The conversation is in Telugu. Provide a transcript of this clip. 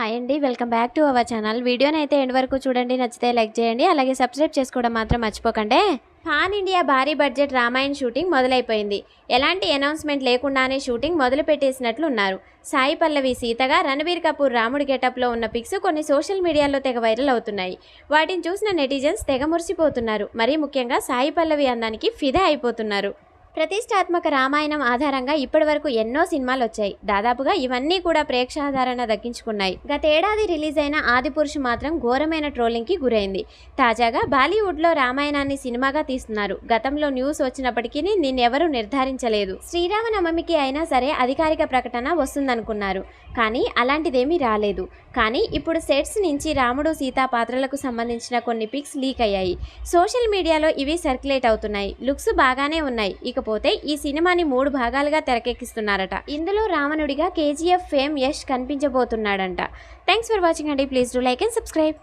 హాయ్ అండి welcome back to our channel. వీడియోని అయితే ఎండ్ వరకు చూడండి నచ్చితే లైక్ చేయండి అలాగే సబ్స్క్రైబ్ చేసుకోవడం మాత్రం మర్చిపోకండి. పాన్ ఇండియా భారీ బడ్జెట్ రామాయణ్ షూటింగ్ మొదలైపోయింది. ఎలాంటి అనౌన్స్మెంట్ లేకుండానే షూటింగ్ మొదలుపెట్టేసినట్లు ఉన్నారు. సాయి పల్లవి సీతగా రణబీర్ కపూర్ రాముడి గెటప్లో ఉన్న పిక్స్ కొన్ని సోషల్ మీడియాలో తెగ వైరల్ అవుతున్నాయి. వాటిని చూసిన నెటిజన్స్ తెగ మురిసిపోతున్నారు. మరీ ముఖ్యంగా సాయి పల్లవి అందానికి ఫిదా అయిపోతున్నారు. ప్రతిష్టాత్మక రామాయణం ఆధారంగా ఇప్పటివరకు ఎన్నో సినిమాలు వచ్చాయి. దాదాపుగా ఇవన్నీ కూడా ప్రేక్షాధారణ దక్కించుకున్నాయి. గతేడాది రిలీజ్ అయిన ఆదిపురుషు మాత్రం ఘోరమైన ట్రోలింగ్కి గురైంది. తాజాగా బాలీవుడ్లో రామాయణాన్ని సినిమాగా తీస్తున్నారు. గతంలో న్యూస్ వచ్చినప్పటికీ నిన్నెవరూ నిర్ధారించలేదు. శ్రీరామనవమికి అయినా సరే అధికారిక ప్రకటన వస్తుందనుకున్నారు. కానీ అలాంటిదేమీ రాలేదు. కానీ ఇప్పుడు సెట్స్ నుంచి రాముడు సీత పాత్రలకు సంబంధించిన కొన్ని పిక్స్ లీక్ అయ్యాయి. సోషల్ మీడియాలో ఇవి సర్క్యులేట్ అవుతున్నాయి. లుక్స్ బాగానే ఉన్నాయి. లేకపోతే ఈ సినిమాని మూడు భాగాలుగా తెరకెక్కిస్తున్నారట. ఇందులో రావణుడిగా కేజీఎఫ్ ఫేమ్ యష్ కనిపించబోతున్నాడంట. థ్యాంక్స్ ఫర్ వాచింగ్ అండి. Please do like and subscribe